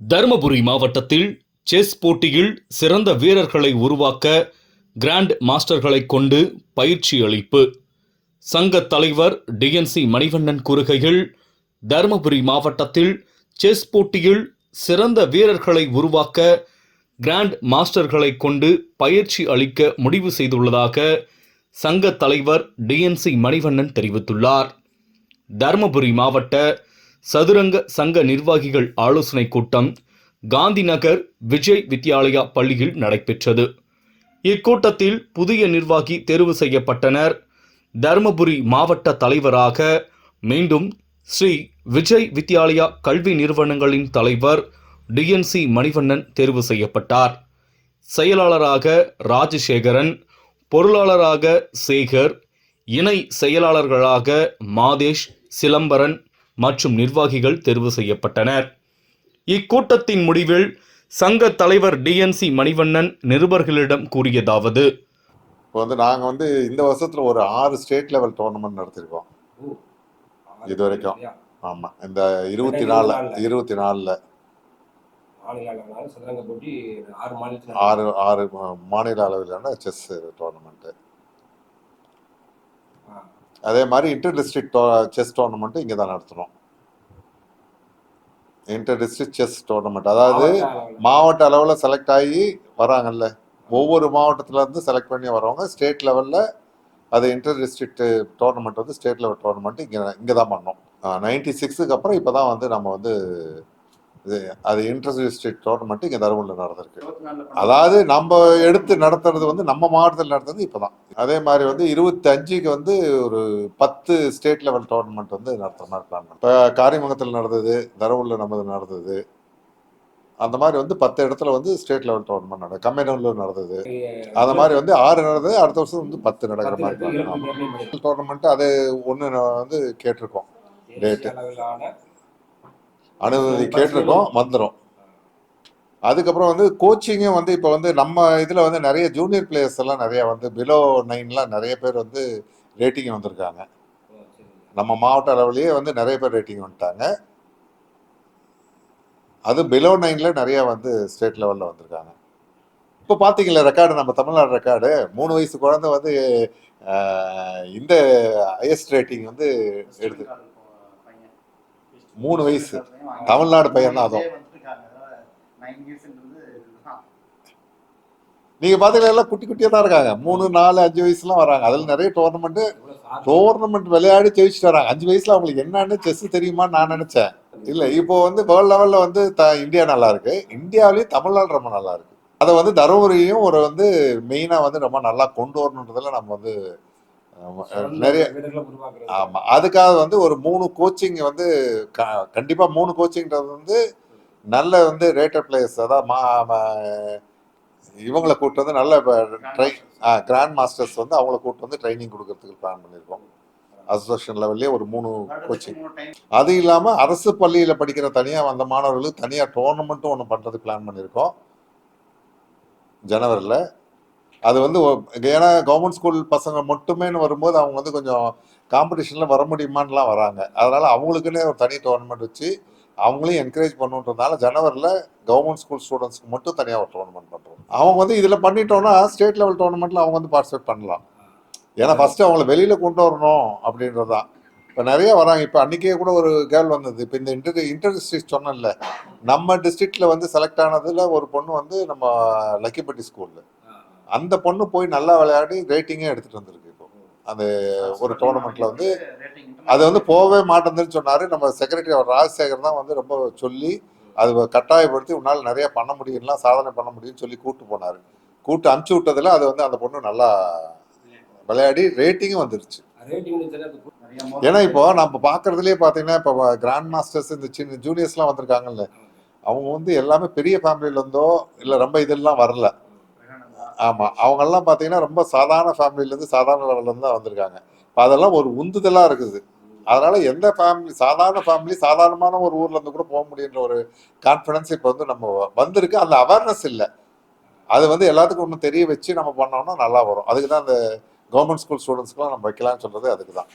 தருமபுரி மாவட்டத்தில் செஸ் போட்டியில் சிறந்த வீரர்களை உருவாக்க கிராண்ட் மாஸ்டர்களை கொண்டு பயிற்சி அளிப்பு. சங்க தலைவர் டிஎன்சி மணிவண்ணன் கூறுகையில் தருமபுரி மாவட்டத்தில் செஸ் போட்டியில் சிறந்த வீரர்களை உருவாக்க கிராண்ட் மாஸ்டர்களை கொண்டு பயிற்சி அளிக்க முடிவு செய்துள்ளதாக சங்க தலைவர் டிஎன்சி மணிவண்ணன் தெரிவித்துள்ளார். தருமபுரி மாவட்ட சதுரங்க சங்க நிர்வாகிகள் ஆலோசனை கூட்டம் காந்தி நகர் விஜய் வித்யாலயா பள்ளியில் நடைபெற்றது. இக்கூட்டத்தில் புதிய நிர்வாகி தேர்வு செய்யப்பட்டனர். தருமபுரி மாவட்ட தலைவராக மீண்டும் ஸ்ரீ விஜய் வித்யாலயா கல்வி நிறுவனங்களின் தலைவர் டிஎன்சி மணிவண்ணன் தேர்வு செய்யப்பட்டார். செயலாளராக ராஜசேகரன் பொருளாளராக சேகர் இணை செயலாளர்களாக மாதேஷ் சிலம்பரன் மற்றும் நிர்வாகிகள் தேர்வு செய்யப்பட்டனர் இக்கூட்டத்தின் முடிவில் சங்க தலைவர் டிஎன்சி மணிவண்ணன் நிருபர்களிடம் கூறியதாவது இப்போ வந்து நாங்கள் வந்து இந்த வருஷத்துல ஒரு ஆறு ஸ்டேட் லெவல் டோர்னமெண்ட் நடத்திருக்கோம் இது வரைக்கும். ஆமாம் இந்த இருபத்தி நாலில் இருபத்தி நாலில் ஆறு ஆறு மாநில அளவிலான செஸ் டோர்னமெண்ட்டு. அதே மாதிரி இன்டர் டிஸ்ட்ரிக்ட் செஸ் டோர்னமெண்ட்டு இங்கே தான் நடத்துகிறோம் இன்டர் டிஸ்ட்ரிக்ட் செஸ் டோர்னமெண்ட் அதாவது மாவட்ட அளவுல. செலக்ட் ஆகி வராங்கல்ல. ஒவ்வொரு மாவட்டத்துல இருந்து செலக்ட் பண்ணி வரவங்க ஸ்டேட் லெவலில் அது இன்டர் டிஸ்ட்ரிக்ட் டோர்னமெண்ட் வந்து ஸ்டேட் லெவல் டோர்னமெண்ட் இங்கே இங்கே தான் பண்ணோம் நைன்டி சிக்ஸுக்கு அப்புறம் இப்போ தான் வந்து நம்ம வந்து இது அது இன்டர் டிஸ்ட்ரிக்ட் டோர்னமெண்ட் இங்கே தருமபுரியில் நடந்திருக்கு. அதாவது நம்ம எடுத்து நடத்துறது வந்து நம்ம மாவட்டத்தில் நடத்துறது இப்போ தான் அதே மாதிரி வந்து இருபத்தி அஞ்சுக்கு வந்து ஒரு பத்து ஸ்டேட் லெவல் டோர்னமெண்ட் வந்து நடத்துகிற மாதிரி பிளான் இப்போ காரிமங்கத்தில் நடந்தது தருமபுரியில் நமது நடந்தது. அந்த மாதிரி வந்து பத்து இடத்துல வந்து ஸ்டேட் லெவல் டோர்னமெண்ட் நடக்கும் கம்மியூனூரில் நடந்தது. அந்த மாதிரி வந்து ஆறு நடந்தது அடுத்த வருஷம் வந்து பத்து நடக்கிற மாதிரி டோர்னமெண்ட் அது ஒன்று வந்து கேட்டிருக்கோம். அளவிலான அனுமதி கேட்டிருக்கோம் வந்துடும் அதுக்கப்புறம் வந்து கோச்சிங்கும் வந்து இப்போ வந்து நம்ம இதில் வந்து நிறைய ஜூனியர் பிளேயர்ஸ் எல்லாம் நிறைய வந்து பிலோ நைன்லாம் நிறைய பேர் வந்து ரேட்டிங் வந்திருக்காங்க. நம்ம மாவட்ட அளவுலேயே வந்து நிறைய பேர் ரேட்டிங் வந்துட்டாங்க. அது பிலோ நைனில் நிறைய வந்து ஸ்டேட் லெவலில் வந்திருக்காங்க. இப்போ பார்த்தீங்களா ரெக்கார்டு நம்ம தமிழ்நாடு ரெக்கார்டு மூணு வயசு குழந்தை வந்து இந்த ஹையஸ்ட் ரேட்டிங் வந்து எடுத்து மூணு வயசு. தமிழ்நாடு பையன் தான் அதுவும். நீங்க பாத்தீங்கன்னா எல்லாம் குட்டி குட்டியா தான் இருக்காங்க. மூணு நாலு அஞ்சு வயசுலாம் வராங்க. அதுல நிறைய டோர்னமெண்ட் டோர்னமெண்ட் விளையாடி ஜெயிச்சுட்டு வராங்க. அஞ்சு வயசுல அவங்களுக்கு என்னன்னு செஸ் தெரியுமான்னு நான் நினைச்சேன். இல்ல இப்போ வந்து வேர்ல்ட் லெவல்ல வந்து த- இந்தியா நல்லா இருக்கு. இந்தியாவிலயும் தமிழ்நாடு ரொம்ப நல்லா இருக்கு. அதை வந்து தருமபுரியும் ஒரு வந்து மெயினா வந்து ரொம்ப நல்லா கொண்டு வரணுன்றதுல நம்ம வந்து நிறைய வீரர்களை உருவாக்குறது. ஆமா. அதுக்காக வந்து ஒரு மூணு கோச்சிங் வந்து க- கண்டிப்பா மூணு கோச்சிங்ன்றது வந்து நல்ல வந்து ரேட்டட் பிளேயர்ஸ் அதான் மா இவங்களை கூட்டு வந்து நல்ல ட்ரை கிராண்ட் மாஸ்டர்ஸ் வந்து அவங்கள கூட்டு வந்து ட்ரைனிங் கொடுக்கறதுக்கு பிளான் பண்ணியிருக்கோம். அசோசியேஷன் லெவல்லே ஒரு மூணு கோச்சிங் அது இல்லாம அரசு பள்ளியில படிக்கிற தனியா வந்த மாணவர்களுக்கு தனியா டோர்னமெண்ட்டும் ஒன்று பண்றதுக்கு பிளான் பண்ணியிருக்கோம். ஜனவரியில் அது வந்து ஏன்னா கவர்மெண்ட் ஸ்கூல் பசங்க மட்டுமேன்னு வரும்போது அவங்க வந்து கொஞ்சம் காம்படிஷனில் வர முடியுமான்லாம் வராங்க. அதனால அவங்களுக்குன்னே ஒரு தனி டோர்னமெண்ட் வச்சு அவங்களையும் என்கரேஜ் பண்ணுன்றதுனால ஜனவரியில் கவர்மெண்ட் ஸ்கூல் ஸ்டூடெண்ட்ஸ்க்கு மட்டும் தனியாக ஒரு டோர்னமெண்ட் பண்ணுறோம் அவங்க வந்து இதில் பண்ணிட்டோம்னா ஸ்டேட் லெவல் டோர்னமெண்ட்டில் அவங்க வந்து பார்ட்டிசிபேட் பண்ணலாம். ஏன்னா ஃபஸ்ட்டு அவங்கள வெளியில் கொண்டு வரணும் அப்படின்றது தான் இப்போ நிறைய வராங்க. இப்போ அன்றைக்கே கூட ஒரு கேர்ள் வந்தது. இப்போ இந்த இன்டர் இன்டர் டிஸ்ட்ரிக்ட் சொன்னேன்ல நம்ம டிஸ்ட்ரிக்டில் வந்து செலக்ட் ஆனதில் ஒரு பொண்ணு வந்து நம்ம லக்கிப்பட்டி ஸ்கூலில். அந்த பொண்ணு போய் நல்லா விளையாடி ரேட்டிங்கே எடுத்துட்டு வந்திருக்கு இப்போ. அந்த ஒரு டோர்னமெண்ட்ல வந்து அது வந்து போகவே மாட்டேங்குதுன்னு சொன்னாரு. நம்ம செக்ரட்டரி அவர் ராஜசேகர் தான் வந்து ரொம்ப சொல்லி அது கட்டாயப்படுத்தி உன்னால் நிறைய பண்ண முடியும்லாம் சாதனை பண்ண முடியும்னு சொல்லி கூட்டு போனாரு. கூட்டு அனுப்பிச்சு விட்டதுல அது வந்து அந்த பொண்ணு நல்லா விளையாடி ரேட்டிங்கும் வந்துருச்சு. ஏன்னா இப்போ நம்ம பார்க்கறதுலயே பார்த்தீங்கன்னா இப்போ கிராண்ட் மாஸ்டர்ஸ் இந்த சின்ன ஜூனியர்ஸ்லாம் வந்திருக்காங்கல்ல அவங்க வந்து எல்லாமே பெரிய ஃபேமிலியில இருந்தோ இல்லை ரொம்ப இதெல்லாம் வரல. ஆமாம் அவங்கெல்லாம் பார்த்தீங்கன்னா ரொம்ப சாதாரண ஃபேமிலியிலேருந்து சாதாரண லெவல்லேருந்து தான் வந்திருக்காங்க. இப்போ அதெல்லாம் ஒரு உந்துதலாக இருக்குது. அதனால் எந்த ஃபேமிலி சாதாரண ஃபேமிலி சாதாரணமான ஒரு ஊர்லேருந்து கூட போக முடியுன்ற ஒரு கான்ஃபிடன்ஸ் இப்போ வந்து நம்ம வந்திருக்கு. அந்த அவேர்னஸ் இல்லை. அது வந்து எல்லாத்துக்கும் ஒன்று தெரிய வச்சு நம்ம பண்ணோம்னா நல்லா வரும். அதுக்கு தான் அந்த கவர்மெண்ட் ஸ்கூல் ஸ்டூடெண்ட்ஸ்க்குலாம் நம்ம வைக்கலாம்னு சொல்கிறது அதுக்கு தான்